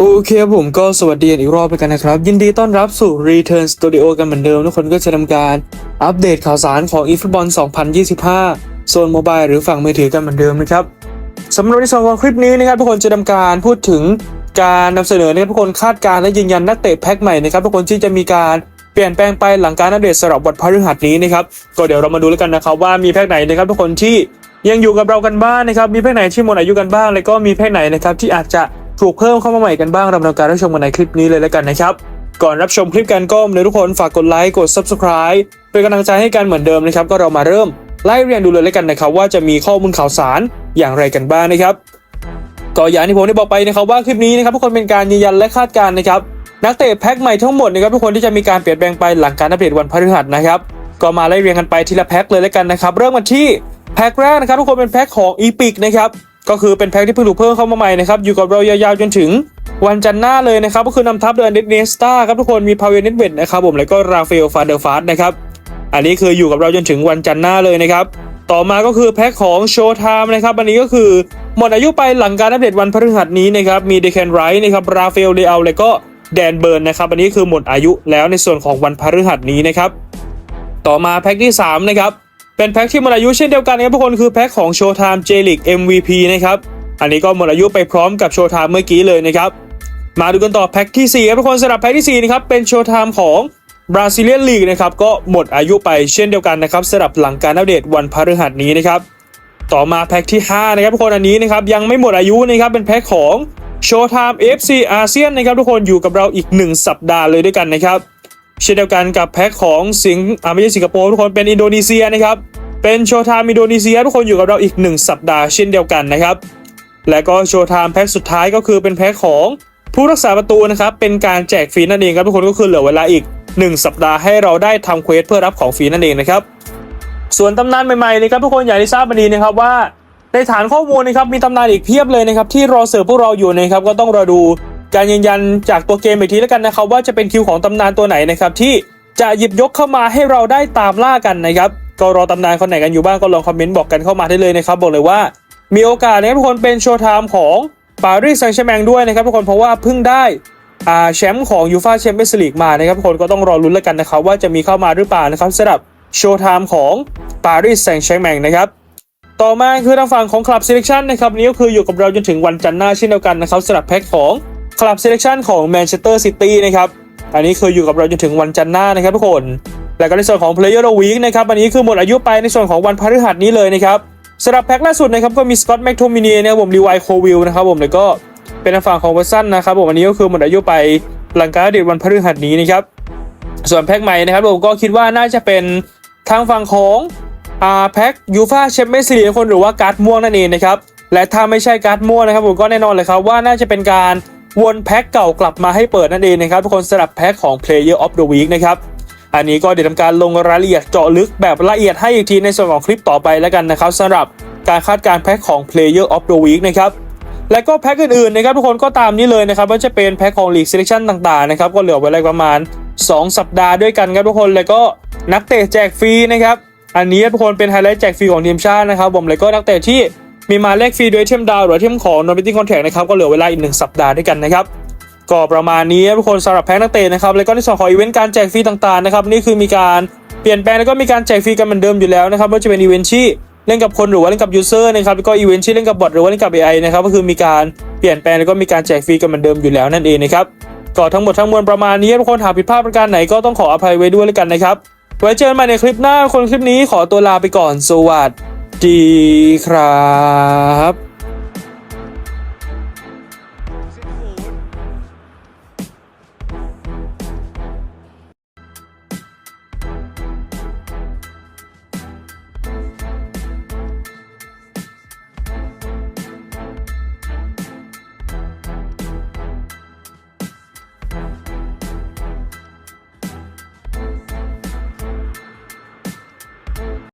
โอเคครับผมก็สวัสดีอีกรอบไปกันนะครับ ยินดีต้อนรับสู่ Return Studio กันเหมือนเดิม ทุกคนก็จะทำการอัปเดตข่าวสารของ eFootball 2025 โซนโมบายหรือฝั่งมือถือกันเหมือนเดิมนะครับสำหรับในส่วนของคลิปนี้นะครับทุกคนจะทำการพูดถึงการนำเสนอนะครับทุกคนคาดการณ์และยืนยันนักเตะแพ็คใหม่นะครับทุกคนที่จะมีการเปลี่ยนแปลงไปหลังการอัปเดตสำหรับวันพฤหัสนี้นะครับก็เดี๋ยวเรามาดูแล้วกันนะครับว่ามีแพ็คไหนนะครับทุกคนที่ยังอยู่กับเรากันบ้างนะครับมีแพ็คไหนที่หมดอายุกันบ้าง แล้วก็มีแพ็คไหนนะครับที่อาจจะ ถูกเพิ่มเข้ามาใหม่กันบ้างเราทำการรับชมกันในคลิปนี้เลยแล้วกันนะครับ ก่อนรับชมคลิปกันก็เลยทุกคนฝากกดไลค์กด subscribe เป็นกำลังใจให้กันเหมือนเดิมนะครับ ก็เรามาเริ่มไล่เรียนดูเลยแล้วกันนะครับ ว่าจะมีข้อมูลข่าวสารอย่างไรกันบ้างนะครับก็อย่างที่ผมได้บอกไปนะครับว่าคลิปนี้นะครับทุกคนเป็นการยืนยันและคาดการณ์นะครับนักเตะแพ็คใหม่ทั้งหมดนะครับทุกคนที่จะมีการเปลี่ยนแปลงไปหลังการอัปเดตวันพฤหัสนะครับก็มาไล่เรียงกันไปทีละแพ็คเลยแล้วกันนะครับ เริ่มกันที่แพ็คแรกนะครับทุกคนเป็นแพ็คของอีพิกนะครับ ก็คือเป็นแพ็คที่เพิ่งถูกเพิ่มเข้ามาใหม่นะครับอยู่กับเรายาวๆจนถึงวันจันทร์หน้าเลยนะครับก็คือนำทัพโดยอันเดเนสตาครับทุกคนมีพาเวนิตเวดนะครับผมแล้วก็ราฟาเอลฟาเดอร์ฟาสนะครับอันนี้คืออยู่กับเราจนถึงวันจันทร์หน้าเลยนะครับต่อมาก็คือแพ็คของโชว์ไทม์นะครับอันนี้ก็คือหมดอายุไปหลังการอัปเดตวันพฤหัสนี้นะครับมีเดคอนไรท์นะครับราฟาเอลเลอาแล้วก็แดนเบิร์นนะครับอันนี้คือหมดอายุแล้วในส่วนของวันพฤหัสนี้นะครับต่อมาแพ็คที่สามนะครับ เป็นแพ็คที่หมดอายุเช่นเดียวกันนะครับทุกคนคือแพ็คของโชว์ไทม์เจลิก MVP นะครับอันนี้ก็หมดอายุไปพร้อมกับโชว์ไทม์เมื่อกี้เลยนะครับมาดูกันต่อแพ็คที่สี่ครับทุกคนสำหรับแพ็คที่สี่นะครับเป็นโชว์ไทม์ของบราซิเลียนลีกนะครับก็หมดอายุไปเช่นเดียวกันนะครับสำหรับหลังการอัปเดตวันพฤหัสนี้นะครับต่อมาแพ็คที่ 5 นะครับทุกคนอันนี้นะครับยังไม่หมดอายุนะครับเป็นแพ็คของโชว์ไทม์ FC อาเซียนนะครับทุกคนอยู่กับเราอีก 1 สัปดาห์เลยด้วยกันนะครับ เช่นเดียวกันกับแพ็คของสิงอ่าไม่ใช่สิงคโปร์ทุกคนเป็นอินโดนีเซียนะครับ เป็นโชว์ไทม์อินโดนีเซียทุกคนอยู่กับเราอีก 1 สัปดาห์เช่นเดียวกันนะครับ และก็โชว์ไทม์แพ็คสุดท้ายก็คือเป็นแพ็คของผู้รักษาประตูนะครับเป็นการแจกฟรีนั่นเองครับทุกคนก็คือเหลือเวลาอีก 1 สัปดาห์ให้เราได้ทำเควสเพื่อรับของฟรีนั่นเองนะครับส่วนตำนานใหม่ๆนะครับทุกคนอย่างที่ทราบมาดีนะครับว่าในฐานข้อมูลนะครับมีตำนานอีกเพียบเลยนะครับที่รอเสิร์ฟพวกเราอยู่นะครับก็ต้องรอดู การยืนยันจากตัวเกมอีกทีแล้วกันนะครับว่าจะเป็นคิวของตำนานตัวไหนนะครับที่จะหยิบยกเข้ามาให้เราได้ตามล่ากันนะครับก็รอตำนานคนไหนกันอยู่บ้างก็ลองคอมเมนต์บอกกันเข้ามาได้เลยนะครับบอกเลยว่า มีโอกาสนะครับทุกคนเป็นโชว์ไทม์ของปารีสแซงต์แชร์แมงด้วยนะครับทุกคนเพราะว่าเพิ่งได้แชมป์ของยูฟาแชมเปี้ยนส์ลีกมานะครับทุกคนก็ต้องรอลุ้นแล้วกันนะครับว่าจะมีเข้ามาหรือเปล่านะครับสำหรับโชว์ไทม์ของปารีสแซงต์แชร์แมงนะครับต่อมาคือทางฝั่งของคลับเซเล c ชันนะครับนี้ก็คืออยู่กับเราจนถึงวันจันทร์หน้าเช่นเดียวกันนะครับสำหรับแพ็คของ คลับเซเล c ชันของแมนเชสเตอร์ซิตี้นะครับอันนี้คืออยู่กับเราจนถึงวันจันทร์หน้านะครับทุกคน แล้วก็ในส่วนของ Player of the Week นะครับอันนี้คือหมดอายุไปในส่วนของวันพฤหัสนี้เลยนะครับสำหรับแพ็คล่าสุดนะครับก็มีสกอตแมคโทมินีนะครับผมรีไวโควิลนะครับผมแล้วก็เป็นฝั่งของเวอร์ซันนะครับผมอันนี้ก็คือหมดอายุไปหลังการอัปเดวันพฤหัสนี้นะครับส่วนแพ็คใหม่นะครับผมก็คิดว่าน่าจะเป็นทางฝั่งของอ่าแพ็คยูฟาแชมเปี้ยนส์ลีกคนหรือว่าการ์ดม่วงนั่นเองนะครับและถ้าไม่ใช่การ์ดม่วงนะครับผมก็แน่นอนเลยครับว่าน่าจะเป็นการ วนแพ็คเก่ากลับมาให้เปิดนั่นเองนะครับ ทุกคนสำหรับแพ็คของ Player of the Week นะครับ อันนี้ก็เดี๋ยวทำการลงรายละเอียดเจาะลึกแบบละเอียดให้อีกทีในส่วนของคลิปต่อไปแล้วกันนะครับสำหรับการคาดการแพ็คของ Player of the Week นะครับและก็แพ็คอื่นๆนะครับทุกคนก็ตามนี้เลยนะครับว่าจะเป็นแพ็คของ League Selection ต่างๆนะครับก็เหลือไว้เลยประมาณ 2 สัปดาห์ด้วยกันครับทุกคนแล้วก็นักเตะแจกฟรีนะครับอันนี้ทุกคนเป็นไฮไลท์แจกฟรีของทีมชาตินะครับผมแล้วก็นักเตะที่ มีมาแลกฟรีด้วยเทมดาวหรือเทมของ n o b i t y Contract นะครับก็เหลือเวลาอีก 1 สัปดาห์ด้วยกันนะครับก็ประมาณนี้ทุกคนสำหรับแพ็คนักเตะนะครับแล้วก็ในส่วนของอีเวนต์การแจกฟรีต่างๆนะครับนี่คือมีการเปลี่ยนแปลงแล้วก็มีการแจกฟรีกันเหมือนเดิมอยู่แล้วนะครับไม่ว่าจะเป็นอีเวนต์ที่เล่นกับคนหรือว่าเล่นกับยูเซอร์นะครับแล้วก็อีเวนต์ที่เล่นกับบอทหรือว่าเล่นกับ AI นะครับก็คือมีการเปลี่ยนแปลงแล้วก็มีการแจกฟรีกันเหมือนเดิมอยู่แล้วนั่นเองนะครับก็ทั้งหมดทั้งมวลประมาณนี้ทุกคนหากผิดพลาดประการไหนก็ต้องขออภัยไว้ด้วยแล้วกันนะครับไว้เจอกันใหม่ในคลิปหน้าคนคลิปนี้ขอตัวลาไปก่อนสวัส ดีครับ